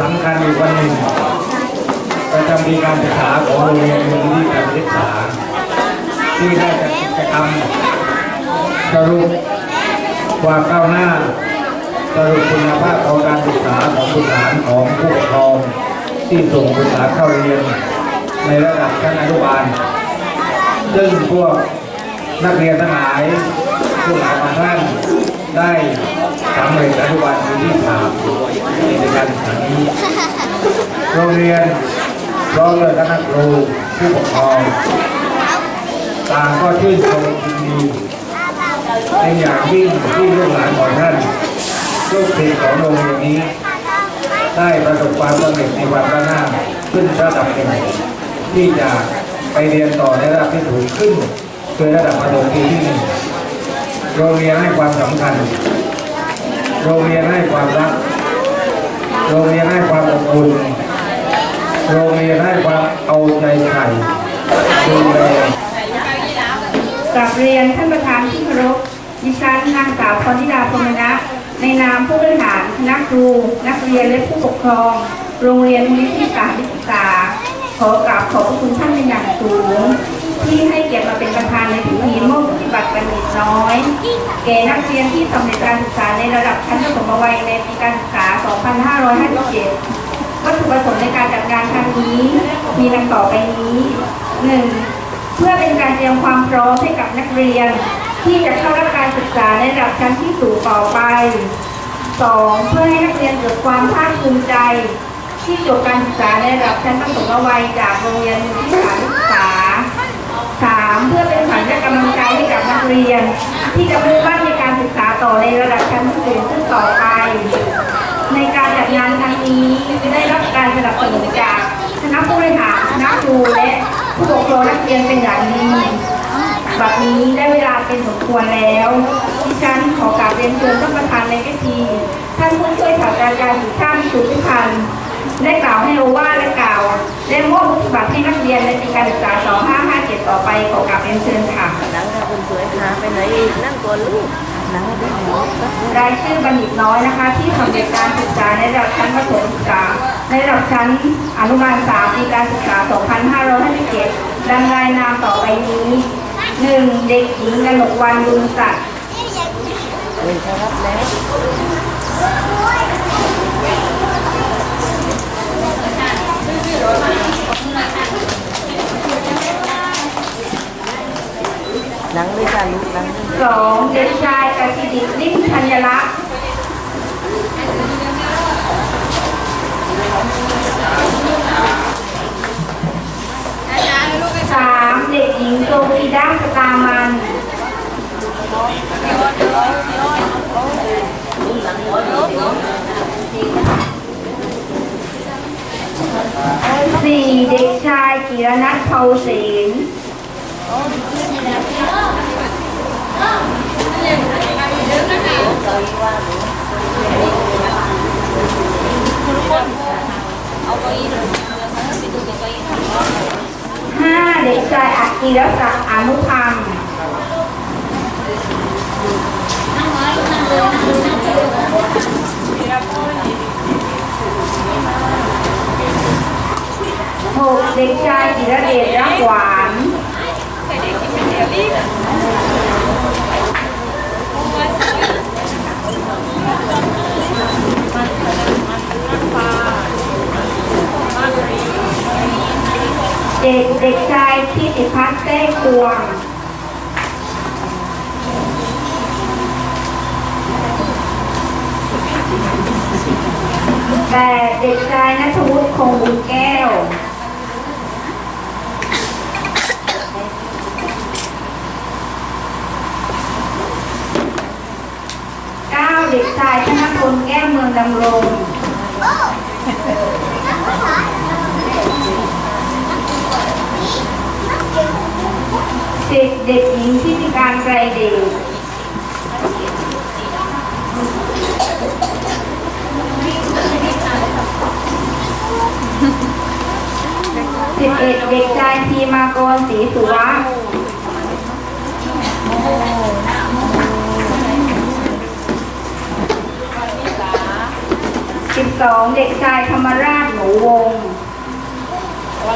สำคัญอีกวันหนึ่งประจำปีการศึกษาของโรงเรียนมูลนิธิการศึกษา ที่ได้จัดกิจกรรมสรุปความก้าวหน้า สรุปคุณภาพของการศึกษาของบุตรหลานของผู้ปกครอง ที่ส่งบุตรหลานเข้าเรียน ในระดับชั้นอนุบาล ซึ่งพวกนักเรียนทั้งหลายผู้หลายบางท่านได้สำเร็จอนุบาลปีที่สาม ในการศึกษานี้ โรงเรียนร้อมด้วยคณะครูผู้ปกครองต่างก็ชื่นชมยินดีเป็นอย่างยิ่งที่ลูกหลานของท่านลูกศิษย์ของโรงเรียนนี้ ได้ประสบความสำเร็จในวันข้างหน้าขึ้นระดับหนึ่งที่จะไปเรียนต่อในระดับที่สูงขึ้นคือระดับประถมปีที่หนึ่งโรงเรียนให้ความสำคัญ โรงเรียนให้ความรัก โรงเรียนให้ความอบอุ่นโรงเรียนให้ความเอาใจใส่ดูแลกราบเรียนท่านประธานที่เคารพดิฉันนางสาวพรธิดาพรมนะในนามผู้บริหารคณะครู นักเรียนและผู้ปกครอง โรงเรียนมูลนิธิสารศึกษา ขอกราบขอบพระคุณท่านเป็นอย่างสูง ที่ให้เกียรติมาเป็นประธานในพิธีมอบปฏิบัติบัณฑิตน้อย แก่นักเรียนที่สำเร็จการศึกษาในระดับชั้นประถมวัยในปีการศึกษา 2557 วัตถุประสงค์ในการจัดงานครั้งนี้ มีดังต่อไปนี้ 1. เพื่อเป็นการเตรียมความพร้อมให้กับนักเรียน ที่จะเข้ารับการศึกษาในระดับชั้นที่สูงต่อไป 2. เพื่อให้นักเรียนเกิดความภาคภูมิใจ ที่จบการศึกษาในระดับชั้นประถมวัยจากโรงเรียนมุทิสาร 3. เพื่อเป็นขวัญและกำลังใจให้กับนักเรียน ที่จะมุ่งมั่นในการศึกษาต่อในระดับชั้นสูงขึ้นต่อไป ในการจัดงานครั้งนี้ได้รับการสนับสนุนจากคณะผู้บริหารคณะครูและผู้ปกครองนักเรียนเป็นอย่างดีบัดนี้ได้เวลาเป็นสมควรแล้วดิฉันขอกราบเรียนเชิญท่านประธานในพิธีท่านผู้ช่วยศาสตราจารย์สุชาติสุพิพันธ์ ได้กล่าวให้โอวาทและกล่าวและมอบวุบัตรให้นักเรียนในปีการศึกษา 2557 ต่อไปขอกราบเรียนเชิญค่ะนั่งค่ะคนสวยค่ะไปไหนอีกนั่งก่อนลูกนั่งด้ไหมรายชื่อบัณฑิตน้อยนะคะ ที่สำเร็จการศึกษาในระดับชั้นประถมศึกษา ในระดับชั้นอนุบาล3ปีการศึกษา 2557 ดังรายนามต่อไปนี้ 1. เด็กหญิงกนกวันลุนสัตว์ เรียนครับแล้วนั่งเลยค่ลูกนังเลย 2. เด็กชายกสิดิลิมธัญลักษณ์ 3. เด็กหญิงโซฟีด้าสตามันสี่ สี่เด็กชายกิรนัทเภาศิลห้าเด็กชายอักิรศักดิ์อนุพันธ์ หกเด็กชายกิรเดชรักหวานเด็กเด็กชายทิติพัฒน์แท้กวงแปดเด็กชายนัทวุฒิคงบุญแก้ งลมเด็กเด็กหญิงที่มีการไกลเด็กสิบเอ็ดเด็กชายทีมาโกนสีสุวัฒน์ 12 เด็กชายธรรมราชหนูวงว่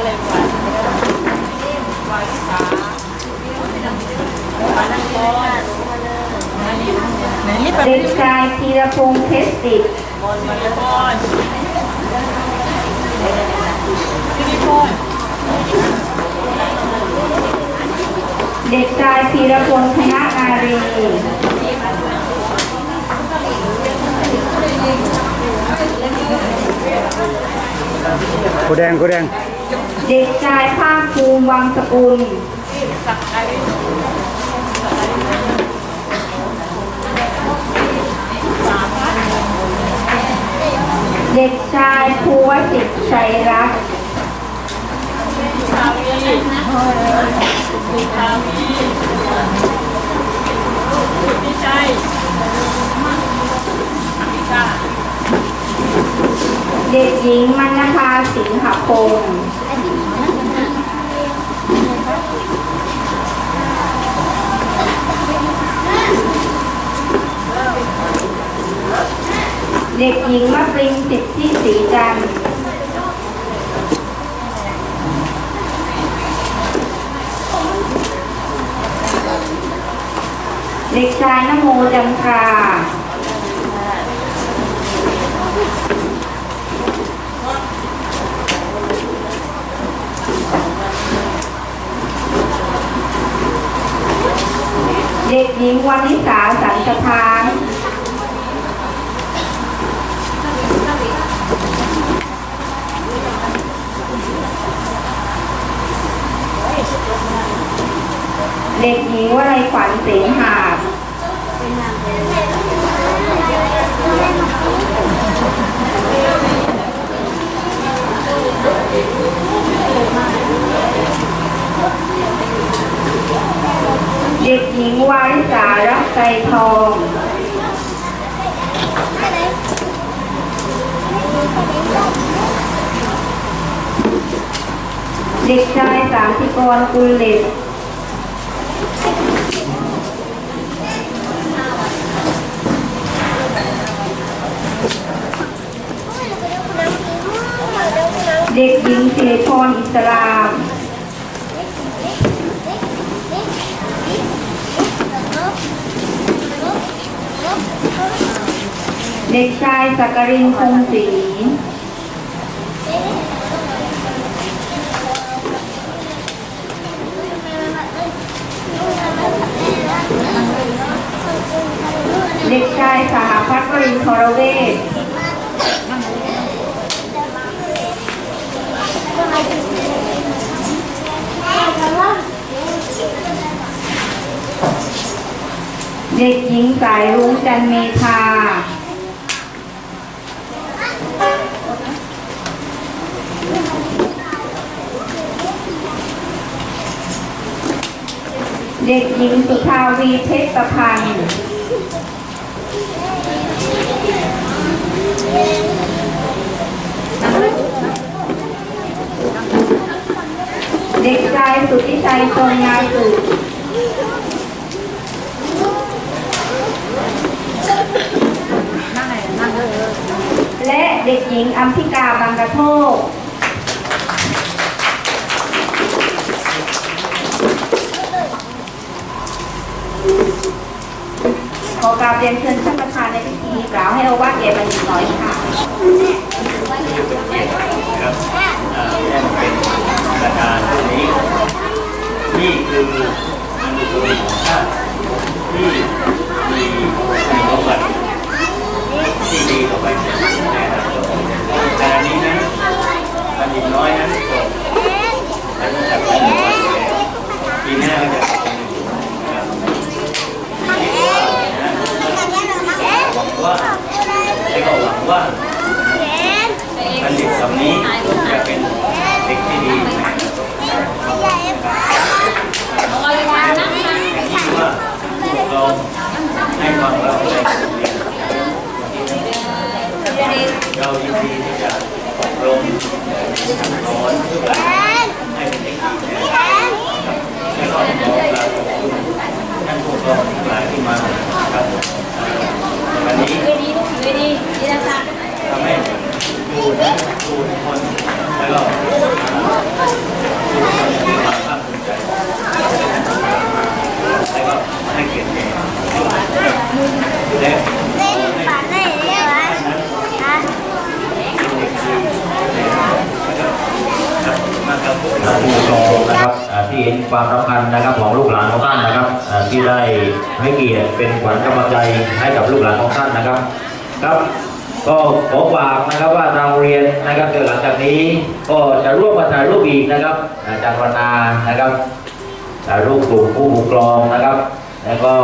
เด็กชายธีรพงษ์เพชรติดเด็กชายธีรพงษ์ธนาอารี กูแดงกูแดง เด็กชายภาคภูมิวังสกุล เด็กชายภูวสิทธิ์ชัยรักษ์ คาวีมีคาวีพี่ชัยพี่ชา เด็กหญิงมณภาสิงหพงศ์เด็กหญิงมะปริงสิทธิศรีจันทร์เด็กชายนโมจันทรา เด็กหญิงวันิสาสันสะพานเด็กหญิงวลัยขวัญเสงหาดเด็กหญิงวาริ สารักใจทองเด็กชายสามสิกรกุลเหล็กเด็กหญิงสิริพรอิสลาม เด็กชายสักรินคงศรีเด็กชายสหพัฒน์วรินทรเวชเด็กหญิงสายรุ้งจันเมธา เด็กหญิงสุภาวีเพชรประพันธ์เด็กชายสุทธิชัยทรงงาสุขและเด็กหญิงอัมพิกาบางกระโทก ขอกราบเรียนเชิญท่านประธานในพิธีกล่าวให้โอวาทแก่บัณฑิตน้อยค่ะครับอ่าแจ้งเป็นประธานตรงนี้นี่คืออนุกรมของชาติที่มีคุณสมบัติที่ดีต่อไปในอนาคตขณะนี้นั้นบัณฑิตน้อยนั้นจบอนุสักดิ์น้อยแล้วปีหน้าก็จะเป็นนะครับคิดว่านะหวังว่าและ ก็หวังว่า บัณฑิตสำนี้จะเป็นเด็กที่ดีในอนาคตคิดว่าพวกเราให้ความรักในโรงเรียนเรายินดีที่จะอบรมสั่งสอนทุกอย่างให้เป็นเด็กดีนะครับและก็ขอกราบขอบคุณท่านผู้ปกครองทั้งหลายที่มาครับอ่าวันนี้ทำให้ ให้เกียรติแก่และ เล่นฝันได้เลยวะฮะ ท่านผู้ชมนะครับที่เห็นความสำคัญนะครับของลูกหลานของท่านนะครับที่ได้ให้เกียรติเป็นขวัญกำลังใจให้กับลูกหลานของท่านนะครับครับก็ขอฝากนะครับว่าทางเรียนนะครับเดี๋ยวหลังจากนี้ก็จะร่วมมาถ่ายรูปอีกนะครับอาจารย์วรรณานะครับถ่ายรูปกลุ่มผู้ปกครองนะครับ แล้วก็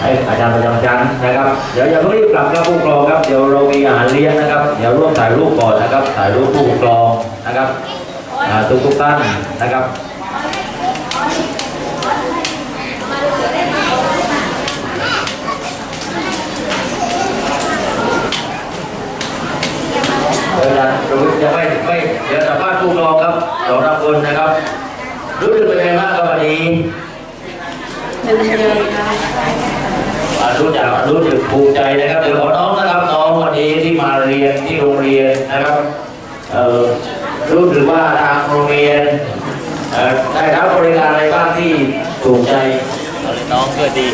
ให้อาจารย์ประจำชั้นนะครับ เดี๋ยวอย่าเพิ่งรีบกลับครับผู้ปกครองครับเดี๋ยวเรามีอาหารเลี้ยงนะครับ เดี๋ยวร่วมถ่ายรูปก่อนนะครับ ถ่ายรูปผู้ปกครองนะครับ ทุกทุกๆท่านนะครับเดี๋ยวจะจะไม่ไม่เดี๋ยวสัมภาษณ์ผู้ปกครองครับสองท่านคนนะครับ รู้สึกเป็นไงบ้างครับวันนี้อ่ารู้จักรู้สึกภูมิใจนะครับเดี๋ยวขอน้องนะครับน้องวันนี้ที่มาเรียนที่โรงเรียนนะครับเอ่อ รู้สึกว่าทางโรงเรียนเอ่อได้รับบริการอะไรบ้างที่ถูกใจน้องเกิดดี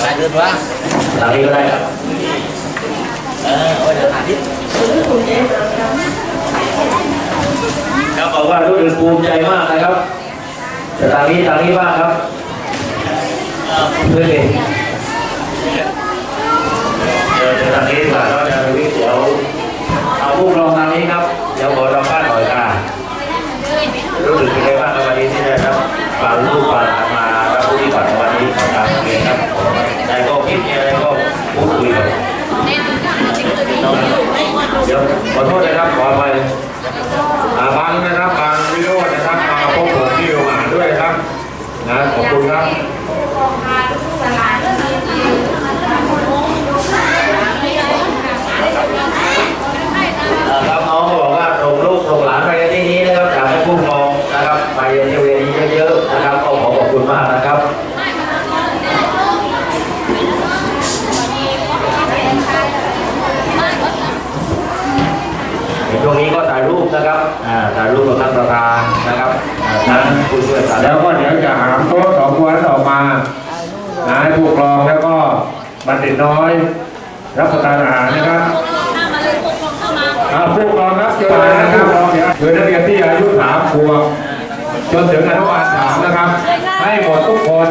ไปเดินว่าทางนี้ก็ได้ครับเออโอ้ยอาทิตย์ครับบอกว่ารู้สึกภูมิใจมากนะครับแต่ทางนี้ทางนี้บ้างครับเพื่อนเองเดี๋ยวเดี๋ยวทางนี้ดีกว่าเราจะไปวิ่งเดี๋ยวเอาผู้รองทางนี้ครับเดี๋ยวขอสัมภาษณ์หน่อยค่ะ รู้สึกเป็นไงบ้างครับวันนี้ที่ได้รับความรู้ความหลานมารับผู้ที่ก่อนในวันนี้ของทางโรงเรียนครับแต่ก็คิดมีอะไรก็พูดคุยกันเดี๋ยวขอโทษนะครับขอไป อ่าบางนะครับบางวิโรจน์นะครับมาพบผมที่โรงอาหารด้วยนะครับนะขอบคุณครับ เอ่อครับน้องก็บอกว่าส่งลูกส่งหลานไปในที่นี้นะครับอยากให้ผู้ปกครองนะครับไปเรียนที่โรงเรียนนี้เยอะๆนะครับก็ขอขอบคุณมากนะครับ ในช่วงนี้ก็ถ่ายรูปนะครับอ่าถ่ายรูปกับท่านประธานนะครับอ่าท่านผู้ช่วยศาสตรา แล้ว จารย์ ก็เดี๋ยวจะหามโต๊ะสองตัวนั้นออกมานะให้ ผู้ปกครองแล้วก็บัณฑิตน้อย รับประทานอาหารนะครับอ่าผู้ปกครองครับเชิญมานะครับคือนักเรียนที่อายุสามขวบจนถึงอนุบาลสามนะครับ ให้หมดทุกคน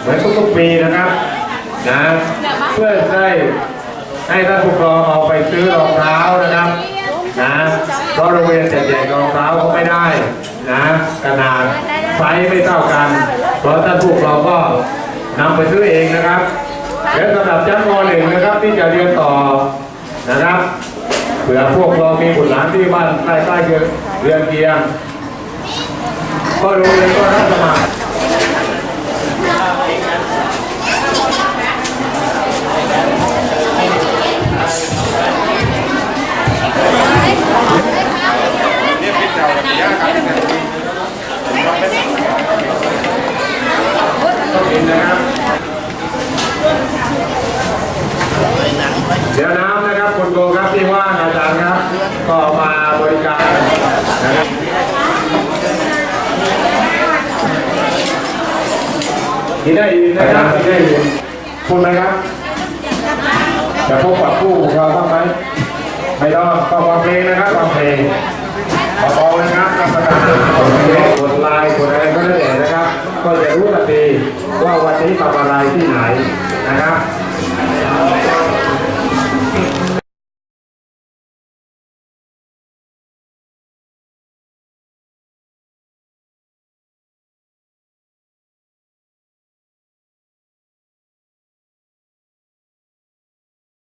เหมือนทุกๆปีนะครับนะเพื่อได้ให้ท่านผู้ปกครองเอาไปซื้อรองเท้านะครับนะเพราะโรงเรียนแจกๆรองเท้าก็ไม่ได้นะขนาดไซส์ไม่เท่ากัน เพราะท่านผู้ปกครองก็ นำไปซื้อเองนะครับเดี๋ยวสำหรับชั้นม .1 นะครับที่จะเรียนต่อนะครับเผื่อพวกเรามีบุตรหลานที่บ้านใกล้ๆเรือนเคียงก็รู้เรียนก็รับสมัคร ได้ยินนะครับยได้ยินคุณไหมครับจะพบกับผู้ของเราบ้างไหมไม่ต้องต้องฟังเพลงนะครับฟังเพลงขอบอกนะครับกรรมการกดเลงกดไลน์กดอะไรก็ได้นะครับ ก็จะรู้ทันทีว่าวันนี้ทำอะไรที่ไหนนะครับ